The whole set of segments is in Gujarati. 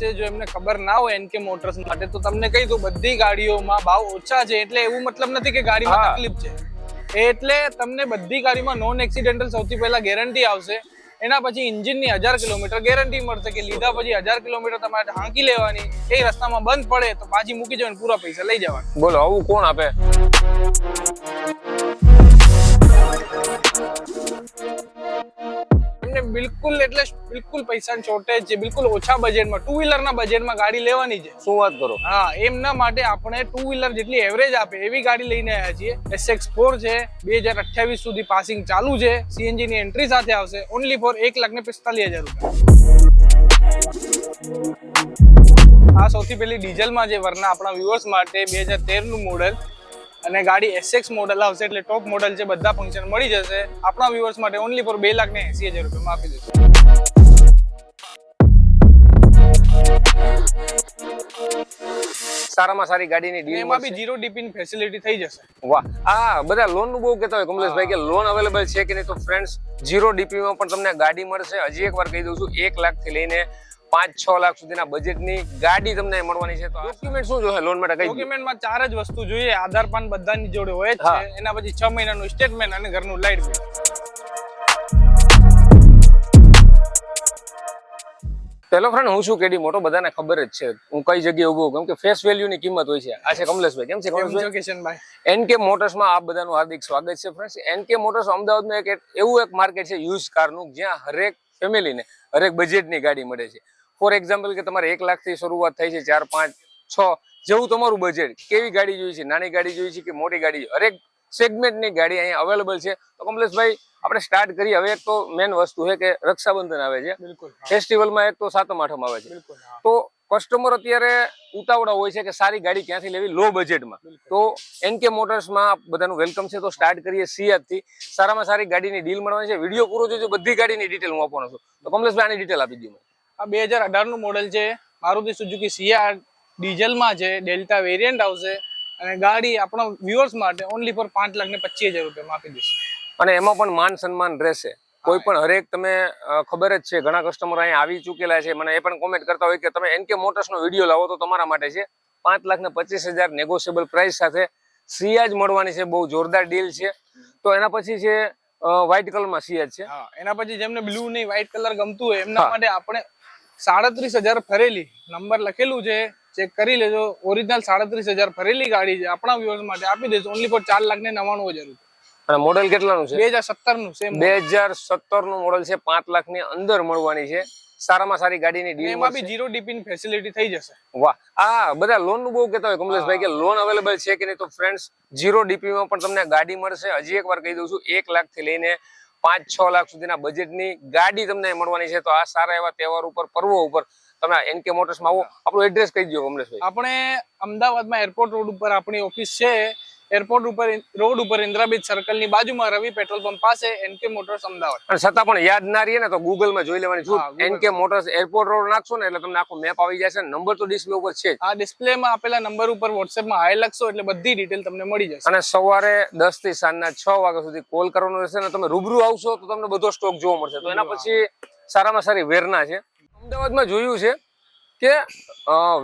છે જો એમને ખબર ના હોય એનકે મોટર્સ માટે તો તમને કહી દઉં બધી ગાડીઓમાં ભાવ ઓછા છે. એટલે એવું મતલબ નથી કે ગાડીમાં. તકલીફ છે. એટલે તમને બધી ગાડીમાં નોન એક્સિડેન્ટલ સૌથી પહેલા ગેરંટી આવશે. એના પછી એન્જિનની હજાર કિલોમીટર ગેરંટી મળશે કે લીધા પછી હજાર કિલોમીટર તમારે હાંકી લેવાની. એ રસ્તામાં બંધ પડે તો પાછી મૂકી જવાની પૂરા પૈસા લઈ જવાના. બોલો આવું કોણ આપે? એમને બિલકુલ એટલે બિલકુલ પૈસાની શોર્ટેજ છે બિલકુલ ઓછા બજેટમાં ટુ વ્હીલરના બજેટમાં ગાડી લેવાની છે. શું વાત કરો? હા એમના માટે આપણે ટુ વ્હીલર જેટલી એવરેજ આપે એવી ગાડી લઈને આવ્યા છીએ. એસએક્સ ફોર છે બે હજાર અઠ્યાવીસ સુધી પાસિંગ ચાલુ છે. સીએનજી ની એન્ટ્રી સાથે આવશે. ઓનલી ફોર એક લાખ ને પિસ્તાલીસ હજાર રૂપિયા. આ સૌથી પહેલી ડીઝલમાં જે વરના આપણા વ્યુઅર્સ માટે બે હજાર તેરનું મોડલ અને ગાડી એસએક્સ મોડલ આવશે એટલે ટોપ મોડલ છે બધા ફંક્શન મળી જશે આપણા વ્યુઅર્સ માટે ઓનલી ફોર બે લાખ ને એસી હજાર રૂપિયામાં આપી દઈશું સારામાં સારી ગાડીની ડીલ એમાં બી જીરો ડીપીની ફેસિલિટી થઈ જશે. વાહ આ બધા લોનનું બહુ કહેતા હોય કમલેશભાઈ કે લોન અવેલેબલ છે કે નહીં? તો ફ્રેન્ડ્સ જીરો ડીપી માં પણ તમને ગાડી મળશે. હજી એક વાર કહી દઉં છું એક લાખથી લઈને પાંચ છ લાખ સુધીના બજેટની ગાડી તમને મળવાની છે તો ડોક્યુમેન્ટ શું જોઈએ? લોન માટે કઈ ડોક્યુમેન્ટમાં ચાર જ વસ્તુ જોઈએ. આધાર પાન બધાની જોડે હોય જ છે. એના પછી છ મહિનાનું સ્ટેટમેન્ટ અને ઘરનું લાઇટ બિલ પેલો ફ્રેન્ડ હું છું કેડી મોટો બધાને ખબર જ છે. હું કઈ જગ્યાએ ઊભો કેમ કે ફેસ વેલ્યુ ની કિંમત હોય છે. આ છે કમલેશભાઈ. કેમ છે કમલેશભાઈ? એનકે મોટર્સમાં આપ બધાનું હાર્દિક સ્વાગત છે ફ્રેન્ડ્સ એનકે મોટર્સ અમદાવાદનું એક એવું એક માર્કેટ છે યુઝ કારનું જ્યાં હરેક ફેમિલીને હરેક બજેટની ગાડી મળે છે. ફોર એક્ઝામ્પલ કે તમારે એક લાખથી શરૂઆત થાય છે ચાર પાંચ છ જેવું તમારું બજેટ કેવી ગાડી જોઈએ છે? નાની ગાડી જોઈએ છે કે મોટી ગાડી? હરેક સેગમેન્ટની ગાડી અહીંયા અવેલેબલ છે. તો કમલેશભાઈ આપણે સ્ટાર્ટ કરીએ. હવે એક તો મેન વસ્તુ છે કે રક્ષાબંધન આવે છે. ફેસ્ટિવલમાં એક તો સાતમ આઠમ આવે છે. તો કસ્ટમર અત્યારે ઉતાવળા હોય છે કે સારી ગાડી ક્યાંથી લેવી? લો બજેટમાં તો એનકે મોટર્સમાં બધાનું વેલકમ છે. તો સ્ટાર્ટ કરીએ સિયાજથી સારામાં સારી ગાડીની ડીલ મળવાની છે. વીડિયો પૂરો જોજો. બધી ગાડીની ડિટેલ હું આપવાનો છું. તો કમલેશભાઈ આની ડિટેલ આપી દઉં આ બે હજાર અઢારનું મોડેલ છે. મારુતિ સુઝુકી સીઆર ડીઝલમાં છે. ડેલ્ટા વેરિયન્ટ આવશે. અને ગાડી આપણા વ્યુઅર્સ માટે ઓનલી ફોર પાંચ લાખ ને પચીસ હજાર રૂપિયામાં આપી દઈશું. અને એમાં પણ માન સન્માન રહેશે. કોઈ પણ હરેક તમે ખબર જ છે ઘણા કસ્ટમર અહીંયા આવી ચૂકેલા છે. મને એ પણ કોમેન્ટ કરતા હોય કે તમે એનકે મોટર્સનો વીડિયો લાવો તો તમારા માટે છે. પાંચ લાખ ને પચીસ હજાર નેગોશિયેબલ પ્રાઇસ સાથે સિયાજ મળવાની છે. બહુ જોરદાર ડીલ છે. તો એના પછી છે વ્હાઇટ કલરમાં સિયાજ છે. એના પછી જેમને બ્લુ નહીં વ્હાઇટ કલર ગમતું હોય એમના માટે આપણે સાડત્રીસ હજાર ફરેલી. નંબર લખેલું છે. ચેક કરી લેજો. ઓરિજિનલ સાડત્રીસ હજાર ફરેલી ગાડી છે. આપણા વ્યુઅર્સ માટે આપી દેજો ઓનલી ફોર ચાર લાખ ને નવાણું હજાર અને મોડેલ કેટલાનું છે? બે હજાર સત્તરનું છે બે હજાર સત્તરનું મોડેલ છે. પાંચ લાખની અંદર મળવાની છે. સારામાં સારી ગાડીની ડીલ એમાં બી જીરો ડીપીન ફેસિલિટી થઈ જશે. વાહ. આ બધા લોનનું બહુ કહેતા હોય. કમલેશભાઈ કે લોન અવેલેબલ છે કે નહીં? તો ફ્રેન્ડ્સ જીરો ડીપી માં પણ તમને ગાડી મળશે. હજી એક વાર કહી દઉં છું એક લાખથી લઈને પાંચ છ લાખ સુધીના બજેટની ગાડી તમને મળવાની છે. તો આ સારા એવા તહેવાર ઉપર, પર્વો ઉપર તમે એનકે મોટર્સમાં આવો. આપણું એડ્રેસ કહી દો કમલેશભાઈ આપણે અમદાવાદમાં એરપોર્ટ રોડ ઉપર આપણી ઓફિસ છે. એરપોર્ટ ઉપર રોડ ઉપર ઇન્દ્રાબીજ સર્કલની બાજુમાં રવિ પેટ્રોલ પંપ પાસે એનકે મોટર્સ અમદાવાદ. છતાં પણ યાદ ના રહીએ ને તો ગૂગલમાં જોઈ લેવાની છું. એનકે મોટર્સ એરપોર્ટ રોડ નાખશો ને એટલે તમને આખો મેપ આવી જશે નંબર તો ડિસ્પ્લે ઉપર છે આ ડિસ્પ્લેમાં આપેલા નંબર ઉપર વોટ્સએપમાં હાય લખશો એટલે બધી ડિટેલ તમને મળી જશે. અને સવારે દસથી સાંજના છ વાગ્યા સુધી કોલ કરવાનો રહેશે ને તમે રૂબરૂ આવશો તો તમને બધો સ્ટોક જોવા મળશે. તો એના પછી સારામાં સારી વેરના છે. અમદાવાદમાં જોયું છે કે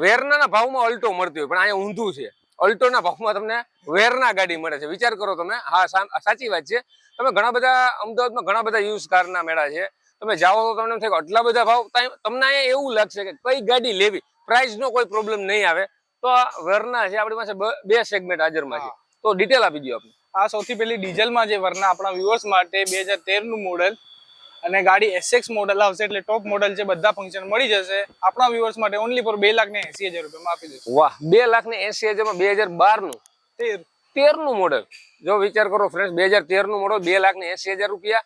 વેરનાના ભાવમાં અલ્ટો મળતી હોય પણ અહીંયા ઊંધું છે. અલ્ટોના ભાવમાં તમને વેરના ગાડી મળે છે. વિચાર કરો તમે હા સાચી વાત છે. તમે ઘણા બધા અમદાવાદમાં ઘણા બધા યુઝ કારના મેળા છે. તમે જાઓ તો તમને થાય આટલા બધા ભાવ તમને અહીંયા એવું લાગશે કે કઈ ગાડી લેવી? પ્રાઇસનો કોઈ પ્રોબ્લેમ નહીં આવે. તો આ વેરના છે આપણી પાસે બે સેગમેન્ટ હાજરમાં છે. તો ડિટેલ આપી દો આપણે આ સૌથી પહેલી ડીઝલમાં જે વરના આપણા વ્યુઅર્સ માટે બે હજાર તેરનું મોડલ અને ગાડી એસએક્સ મોડલ આવશે એટલે ટોપ મોડલ છે બધા ફંક્શન મળી જશે. આપણા વ્યુઅર્સ માટે ઓનલી ફોર બે લાખ ને એસી હજાર રૂપિયામાં આપી દઈશું. વાહ બે લાખ ને એસી હજારમાં બે હજાર બારનું તેર. તેરનું મોડલ જો વિચાર કરો ફ્રેન્ડ બે હજાર તેરનું મોડલ બે લાખ ને એસી હજાર રૂપિયા.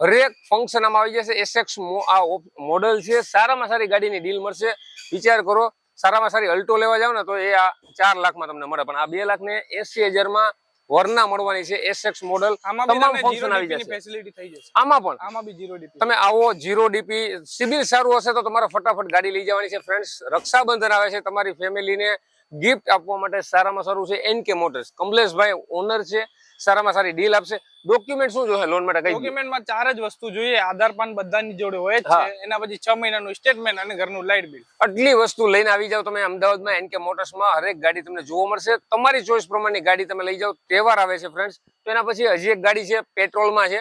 હરેક ફંક્શન આમાં આવી જશે. એસએક્સ આ મોડલ છે. સારામાં સારી ગાડીની ડીલ મળશે. વિચાર કરો સારામાં સારી અલ્ટો લેવા જાવ ને તો એ આ ચાર લાખમાં તમને મળે. પણ આ બે લાખ ને એસી હજારમાં વરના મળવાની છે એસએક્સ મોડેલ મોડલ તમામ ફંક્શન આવી જશે. ફેસિલિટી થઈ જશે. આમાં પણ. આમાં બી જીરો ડીપી તમે આવો જીરો ડીપી સિબિલ સારું હશે તો તમારે ફટાફટ ગાડી લઈ જવાની છે. ફ્રેન્ડ્સ રક્ષાબંધન આવે છે. તમારી ફેમિલીને ગિફ્ટ આપવા માટે સારામાં સારું છે એનકે મોટર્સ કમલેશભાઈ ઓનર છે સારામાં સારી ડીલ આપશે. ડોક્યુમેન્ટ શું જોઈએ? લોન માટે કઈ ડોક્યુમેન્ટમાં ચાર જ વસ્તુ જોઈએ. આધાર પાન બધાની જોડે હોય છે. એના પછી છ મહિનાનું સ્ટેટમેન્ટ અને ઘરનું લાઇટ બિલ આટલી વસ્તુ લઈને આવી જાવ તમે અમદાવાદમાં એનકે મોટર્સમાં હરેક ગાડી તમને જોવા મળશે. તમારી ચોઈસ પ્રમાણની ગાડી તમે લઈ જાઓ. તહેવાર આવે છે ફ્રેન્ડ્સ તો એના પછી હજી એક ગાડી છે પેટ્રોલમાં છે.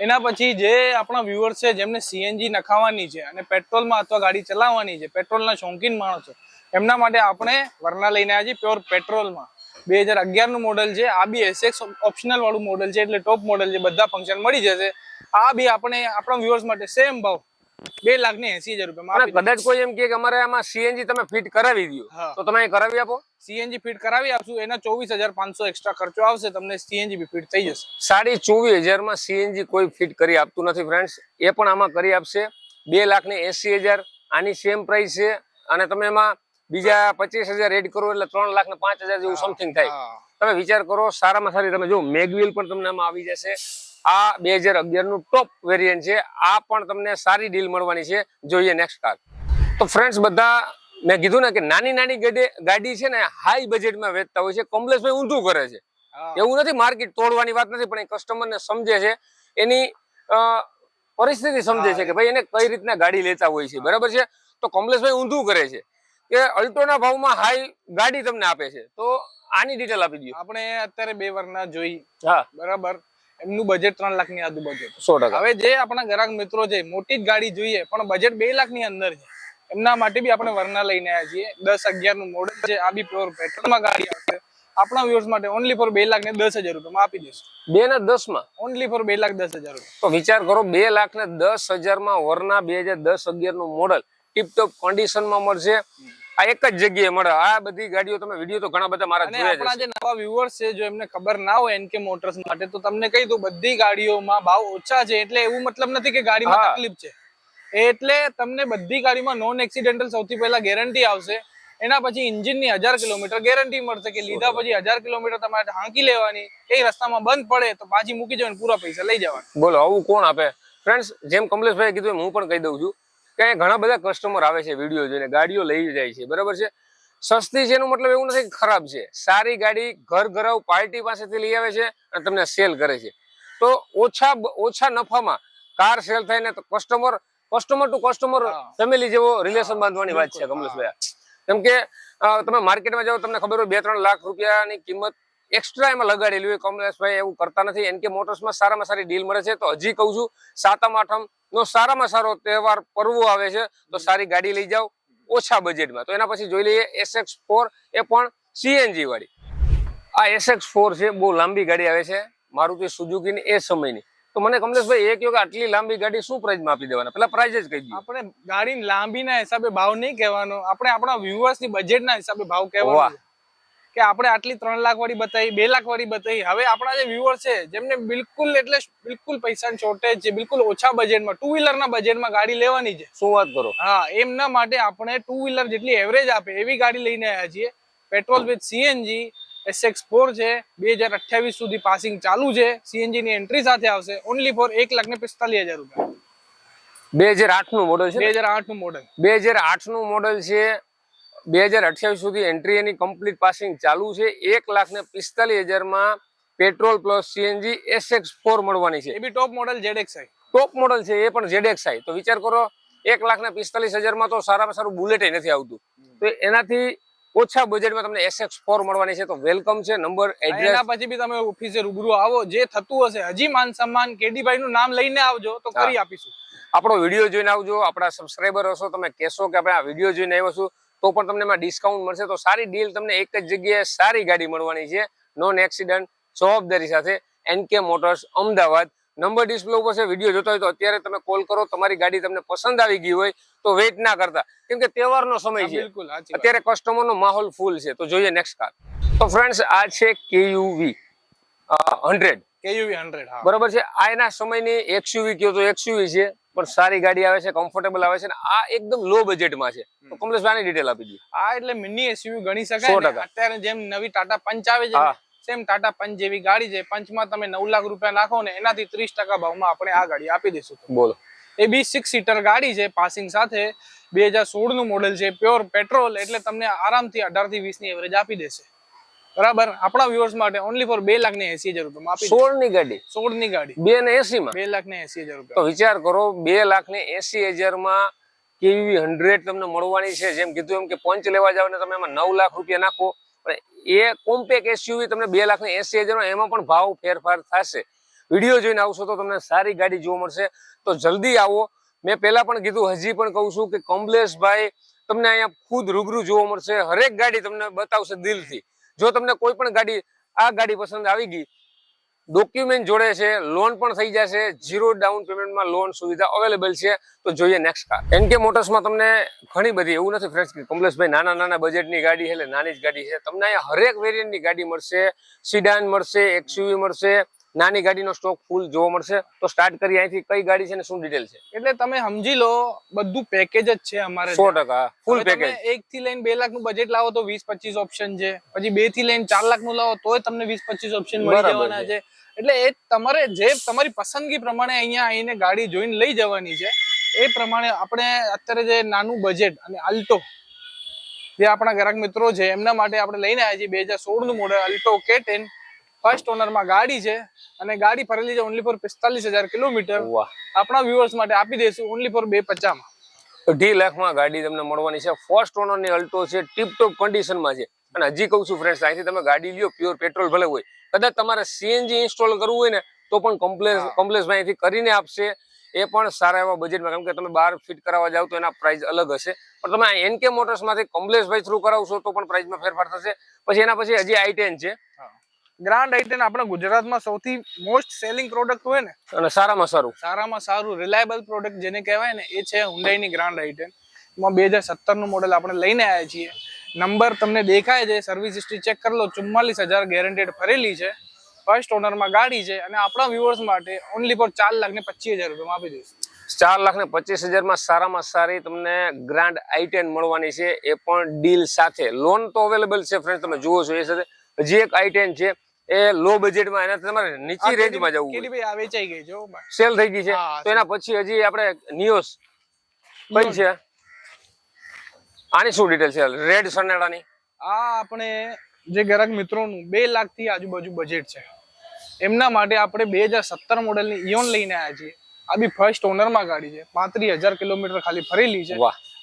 એના પછી જે આપણા વ્યુઅર્સ છે, જેમને સીએનજી નખાવાની છે અને પેટ્રોલમાં અથવા ગાડી ચલાવવાની છે, પેટ્રોલના શોખીન માણસો એમના માટે આપણે વરના લઈને આવ્યા છીએ પ્યોર પેટ્રોલમાં. બે હજાર અગિયારનું મોડલ છે, આ બી એસએક્સ ઓપ્શનલ વાળું મોડલ છે, એટલે ટોપ મોડલ છે, બધા ફંક્શન મળી જશે. આ બી આપણે, આપણા વ્યુઅર્સ માટે સેમ ભાવ. બે લાખ ને એસી હજાર રૂપિયા કદાચ કોઈ એમ કે અમારે આમાં સીએનજી તમે ફિટ કરાવી દો તો તમે કરાવી આપો. સીએનજી ફિટ કરાવી આપશું એના ચોવીસ હજાર પાંચસો એક્સ્ટ્રા ખર્ચો આવશે તમને સીએનજી બી ફિટ થઈ જશે. સાડી ચોવીસ હજારમાં સીએનજી કોઈ ફિટ કરી આપતું નથી ફ્રેન્ડ્સ એ પણ આમાં કરી આપશે. બે લાખ ને એસી હજાર આની સેમ પ્રાઇસ છે. અને તમે એમાં બીજા પચીસ હજાર એડ કરો એટલે ત્રણ લાખ ને પાંચ હજાર જેવું સમથિંગ થાય. તમે વિચાર કરો સારામાં સારી તમે જો મેગવિલ પણ તમને આમાં આવી જશે. આ બે હજાર અગિયારનું ટોપ વેરિયન્ટ છે. આ પણ તમને સારી ડીલ મળવાની છે. જોઈએ નેક્સ્ટ કાર તો ફ્રેન્ડ્સ બધા મેં કીધું ને કે નાની નાની ગાડી ગાડી છે ને હાઈ બજેટમાં વેચતા હોય છે. કમલેશભાઈ ઊંધું કરે છે. એવું નથી માર્કેટ તોડવાની વાત નથી પણ એ કસ્ટમરને સમજે છે. એની પરિસ્થિતિ સમજે છે કે ભાઈ એને કઈ રીતના ગાડી લેતા હોય છે. બરાબર છે? તો કમલેશભાઈ ઊંધું કરે છે કે અલ્ટોના ભાવમાં હાઈ ગાડી તમને આપે છે. તો આની ડિટેલ આપી દો આપણે અત્યારે બે વરના જોઈ. હા. બરાબર? એમનું બજેટ ત્રણ લાખની આજુબાજુ બજેટ સો ટકા. હવે જે આપણા ગ્રાહક મિત્રો છે મોટી જ ગાડી જોઈએ પણ બજેટ બે લાખની અંદર છે. એમના માટે બી આપણે વરના લઈને આવ્યા છીએ. દસ અગિયારનું મોડલ છે આ બી પ્યોર પેટ્રોલમાં ગાડી આવશે. આપણા વ્યુઅર્સ માટે ઓનલી ફોર બે લાખ ને દસ હજાર રૂપિયામાં આપી દઈશું. બે ને દસમાં? ઓનલી ફોર બે લાખ દસ હજાર રૂપિયા. તો વિચાર કરો બે લાખ ને દસ હજારમાં વરના બે હજાર દસ અગિયારનું મોડલ ટીપટોપ કન્ડિશનમાં મળશે. આ એક જ જગ્યાએ મળે. આ બધી ગાડીઓ તમે વીડિયો તો ઘણા બધા મારા જોયા જ આપણા જે નવા વ્યુઅર્સ છે જો એમને ખબર ના હોય એનકે મોટર્સ માટે તો તમને કહી દઉં બધી ગાડીઓમાં ભાવ ઓછા છે એટલે એવું મતલબ નથી કે ગાડીમાં તકલીફ છે. એટલે તમને બધી ગાડીમાં નોન એક્સિડેન્ટલ સૌથી પહેલા ગેરંટી આવશે. એના પછી ઇન્જિનની હજાર કિલોમીટર ગેરંટી મળશે કે લીધા પછી હજાર કિલોમીટર તમારે હાંકી લેવાની. એ રસ્તામાં બંધ પડે તો પાછી મૂકી જવાની પૂરા પૈસા લઈ જવાના. બોલો આવું કોણ આપે? ફ્રેન્ડ્સ જેમ કમલેશભાઈ કીધું હું પણ કહી દઉં છું. કે અહીંયા ઘણા બધા કસ્ટમર આવે છે વીડિયો જોઈને ગાડીઓ લઈ જાય છે બરાબર છે? સસ્તી છે એનો મતલબ એવું નથી કે ખરાબ છે. સારી ગાડી ઘર ઘરાવ પાર્ટી પાસેથી લઈ આવે છે અને તમને સેલ કરે છે. તો ઓછા ઓછા નફામાં કાર સેલ થાય ને તો customer customer to customer family જેવો રિલેશન બાંધવાની વાત છે કમલેશભાઈ. કેમ કે તમે માર્કેટમાં જાઓ તમને ખબર હોય બે ત્રણ લાખ રૂપિયાની કિંમત એક્સ્ટ્રા એમાં લગાડેલી હોય. કમલેશભાઈ એવું કરતા નથી. એનકે મોટર્સમાં સારામાં સારી ડીલ મળે છે. તો હજી કહું છું સાતમ આઠમ નો સારામાં સારો તહેવાર પર્વો આવે છે તો સારી ગાડી લઈ જાઓ ઓછા બજેટમાં તો એના પછી જોઈ લઈએ એસએક્સ ફોર એ પણ સીએનજી વાળી. આ એસએક્સ ફોર છે બહુ લાંબી ગાડી આવે છે. મારુતિ સુઝુકીની એ સમયની. તો મને કમલેશભાઈ એ કહ્યું કે આટલી લાંબી ગાડી શું પ્રાઇઝમાં આપી દેવાના? પેલા પ્રાઇઝ જ કહી દો આપણે ગાડી લાંબીના હિસાબે ભાવ નહીં કહેવાનો. આપણે આપણા વ્યુઅર્સની બજેટના હિસાબે ભાવ કહેવાનો. કે આપણે આટલી ત્રણ લાખ વાળી બતાવી બે લાખ વાળી બતાવી. હવે આપણા જે વ્યુઅર છે જેમને બિલકુલ એટલે બિલકુલ પૈસાની શોર્ટેજ છે બિલકુલ ઓછા બજેટમાં ટુ વ્હીલરના બજેટમાં ગાડી લેવાની છે. શું વાત કરો? હા એમના માટે આપણે ટુ વ્હીલર જેટલી એવરેજ આપે એવી ગાડી લઈને આવ્યા છીએ. Petrol with CNG SX four છે બે હજાર અઠ્યાવીસ સુધી પાસિંગ ચાલુ છે. સીએનજી ની એન્ટ્રી સાથે આવશે. ઓનલી ફોર એક લાખ ને પિસ્તાલીસ હજાર રૂપિયા. બે હજાર આઠનું મોડલ છે બે હજાર આઠનું મોડલ બે હજાર આઠનું મોડલ છે બે હજાર અઠ્યાવીસ સુધી એન્ટ્રી એની કમ્પ્લીટ પાસિંગ ચાલુ છે. એક લાખ ને પિસ્તાલીસ હજારમાં petrol plus CNG SX four મળવાની છે. એ બી ટોપ મોડલ જેડેક્સઆઈ ટોપ મોડલ છે એ પણ જેડેક્સઆઈ તો વિચાર કરો એક લાખ ને પિસ્તાલીસ હજારમાં તો સારામાં સારું બુલેટ નથી આવતું. તો એનાથી ઓછા બજેટમાં તમને એસએક્સ ફોર મળવાની છે. તો વેલકમ છે. નંબર એડ્રેસ પછી બી તમે ઓફિસે રૂબરૂ આવો. જે થતું હશે હજી માન સન્માન કેડીભાઈ નું નામ લઈને આવજો તો કરી આપીશું. આપણો વીડિયો જોઈને આવજો. આપણા સબસ્ક્રાઈબર હશો તમે કહેશો કે આપણે આ વીડિયો જોઈને આવ્યો છું. તો પણ તમને એમાં ડિસ્કાઉન્ટ મળશે. તો સારી ડીલ તમને એક જ જગ્યાએ સારી ગાડી મળવાની છે. નોન એક્સિડન્ટ જવાબદારી સાથે NK motors Ahmedabad. Number display ઉપર છે વીડિયો જોતા હોય તો અત્યારે તમે કોલ કરો તમારી ગાડી તમને પસંદ આવી ગઈ હોય તો વેઇટ ના કરતા. કેમ કે તહેવારનો સમય છે. અત્યારે કસ્ટમરનો માહોલ ફૂલ છે. તો જોઈએ નેક્સ્ટ કાર તો ફ્રેન્ડ્સ આ છે કેયુવી હંડ્રેડ કેયુવી 100 હા. બરોબર છે? આ એના સમયની એક્સયુવી કયો તો એક્સયુવી છે. પણ સારી ગાડી આવે છે કમ્ફર્ટેબલ આવે છે અને આ એકદમ લો બજેટમાં છે. તો કમલેશભાઈ ડિટેલ આપી દઈએ. આ એટલે મિની એસયુવી ગણી શકાય અત્યારે જેમ નવી ટાટા પંચ આવે છે સેમ ટાટા પંચ જેવી ગાડી છે પંચમાં તમે નવ લાખ રૂપિયા નાખો ને એનાથી ત્રીસ ટકા ભાવમાં આપણે આ ગાડી આપી દઈશું. બોલો. એ બી સિક્સ સીટર ગાડી છે પાસિંગ સાથે. બે હજાર સોળનું મોડેલ છે પ્યોર પેટ્રોલ એટલે તમને આરામથી અઢારથી વીસની એવરેજ આપી દેશે. બરાબર? આપણા વ્યુઅર્સ માટે ઓનલી ફોર બે લાખ ને એસી હજાર રૂપિયા. આપી સોળની ગાડી. સોળની ગાડી. બે ને એસી માં બે લાખ ને એસી હજાર તો રૂપિયા વિચાર કરો બે લાખ ને એસી હજારમાં કેવી હંડ્રેડ તમને મળવાની છે? જેમ કીધું એમ કે પંચ લેવા જાવ ને તમે એમાં નવ લાખ રૂપિયા નાખો. પણ એ કોમ્પેક એસયુવી તમને બે લાખ ને એસી હજાર એમાં પણ ભાવ ફેરફાર થશે. વીડિયો જોઈને આવશો તો તમને સારી ગાડી જોવા મળશે. તો જલ્દી આવો. મેં પહેલા પણ કીધું હજી પણ કહું છું કે કમલેશભાઈ તમને અહીંયા ખુદ રૂબરૂ જોવા મળશે. હરેક ગાડી તમને બતાવશે દિલથી. જો તમને કોઈ પણ ગાડી, આ ગાડી પસંદ આવી ગઈ ડોક્યુમેન્ટ જોડે છે લોન પણ થઈ જશે ઝીરો ડાઉન પેમેન્ટમાં લોન સુવિધા અવેલેબલ છે, તો જોઈએ નેક્સ્ટ કાર એનકે મોટર્સમાં તમને ઘણી બધી, એવું નથી ફ્રેન્ડ્સ કે કમલેશભાઈ નાના નાના બજેટની ગાડી છે, એટલે નાની જ ગાડી છે. તમને અહીંયા હરેક વેરિયન્ટની ગાડી મળશે સિડાન મળશે એક્સયુવી મળશે નાની ગાડીનો સ્ટોક ફૂલ જોવા મળશે. તો સ્ટાર્ટ કરી અહીંથી કઈ ગાડી છે ને શું ડિટેલ છે? એટલે તમે સમજી લો બધું પેકેજ જ છે અમારે સો ટકા ફૂલ પેકેજ એક થી લઈને બે લાખનું બજેટ લાવો તો વીસ પચીસ ઓપ્શન છે. પછી બેથી લઈને ચાર લાખનું લાવો તોય તમને વીસ પચીસ ઓપ્શન મળી જવાના છે. એટલે એ તમારે જે તમારી પસંદગી પ્રમાણે અહીંયા આવીને ગાડી જોઈને લઈ જવાની છે. એ પ્રમાણે આપણે અત્યારે જે નાનું બજેટ અને આલ્ટો જે આપણા ગ્રાહક મિત્રો છે એમના માટે આપણે લઈને આવ્યા છીએ. બે હજાર સોળનું model Alto K ten first ઓનરમાં ગાડી છે અને ગાડી ફરેલી છે ઓનલી ફોર પિસ્તાલીસ હજાર કિલોમીટર. આપણા વ્યુઅર્સ માટે આપી દઈશું ઓનલી ફોર બે પચાસમાં અઢી લાખમાં ગાડી તમને મળવાની છે. ફર્સ્ટ ઓનરની અલ્ટો છે ટીપટોપ કન્ડિશનમાં છે. અને હજી કહું છું ફ્રેન્ડ્સ અહીંથી તમે ગાડી લ્યો પ્યોર પેટ્રોલ ભલે હોય. કદાચ તમારે સીએનજી ઇન્સ્ટોલ કરવું હોય ને તો પણ કમ્પ્લેસ. કમ્પ્લેસભાઈ અહીંથી કરીને આપશે. એ પણ સારા એવા બજેટમાં કેમ કે તમે બહાર ફિટ કરાવવા જાવ તો એના પ્રાઇસ અલગ હશે. પણ તમે એનકે મોટર્સમાંથી કમલેશભાઈ થ્રુ કરાવશો તો પણ પ્રાઇસમાં ફેરફાર થશે. પછી એના પછી હજી આઈ ટેન છે. ગ્રાન્ડ આઈટેન આપણે ગુજરાતમાં સૌથી મોસ્ટ સેલિંગ પ્રોડક્ટ હોય ને અને સારામાં સારું. સારામાં સારું રિલાયબલ પ્રોડક્ટ જેને કહેવાય ને એ છે હુન્ડાઈની ગ્રાન્ડ આઈટેન એમાં બે હજાર સત્તરનું મોડેલ આપણે લઈને આવ્યા છીએ. નંબર તમને દેખાય છે સર્વિસ હિસ્ટ્રી ચેક કરી લો ચુમ્માલીસ હજાર ગેરંટેડ ફરેલી છે. ફર્સ્ટ ઓનરમાં ગાડી છે અને આપણા વ્યુઅર્સ માટે ઓનલી ફોર ચાર લાખ ને પચીસ હજાર રૂપિયામાં આપી દઈશું. ચાર લાખ ને પચીસ હજારમાં સારામાં સારી તમને ગ્રાન્ડ આઈ ટેન મળવાની છે. એ પણ ડીલ સાથે. લોન તો અવેલેબલ છે ફ્રેન્ડ તમે જુઓ છો એ સાથે. હજી એક આઈ ટેન છે એ લો બજેટમાં એના તમારે નીચી રેન્જમાં જવું કેડી ભાઈ આ વેચાઈ ગઈ જો સેલ થઈ ગઈ છે. તો એના પછી હજી આપણે નિયોસ કઈ છે આની શું ડિટેલ છે? રેડ સનેડાની આ આપણે જે ગ્રાહક મિત્રોનું બે લાખથી આજુબાજુ બજેટ છે. એમના માટે આપણે બે હજાર સત્તર મોડેલની ઇયોન લઈને આવ્યા છીએ. આ બી ફર્સ્ટ ઓનરમાં ગાડી છે. પાંત્રીસ હજાર કિલોમીટર ખાલી ફરેલી છે.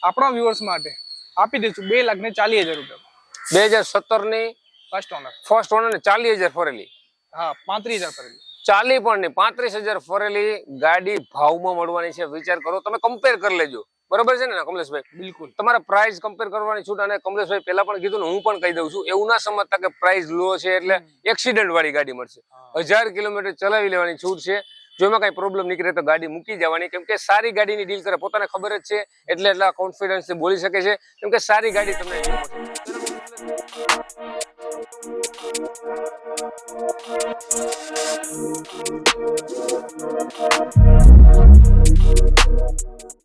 આપણા વ્યુઅર્સ માટે આપી દઈશું બે લાખ ને ચાલીસ હજાર રૂપિયા બે હજાર સત્તરની ફર્સ્ટ ઓનર ફર્સ્ટ ઓનર ને ચાલીસ હજાર ફરેલી. હા પાંત્રીસ હજાર ફરેલી. ચાલી પણ નહીં પાંત્રીસ હજાર ફરેલી ગાડી ભાવમાં મળવાની છે. વિચાર કરો તમે કમ્પેર કરી લેજો. બરોબર છે ને કમલેશભાઈ? બિલકુલ. તમારે પ્રાઇસ કમ્પેર કરવાની છૂટ અને કમલેશભાઈ પહેલા પણ કીધું ને હું પણ કહી દઉં છું એવું ના સમજતા કે પ્રાઇસ લો છે એટલે એક્સિડન્ટ વાળી ગાડી મળશે. હજાર કિલોમીટર ચલાવી લેવાની છૂટ છે. જો એમાં કઈ પ્રોબ્લેમ નીકળે તો ગાડી મૂકી જવાની. કેમ કે સારી ગાડીની ડીલ કરે પોતાને ખબર જ છે એટલે એટલા કોન્ફિડન્સ બોલી શકે છે. કેમ કે સારી ગાડી તમને જોવા મળશે.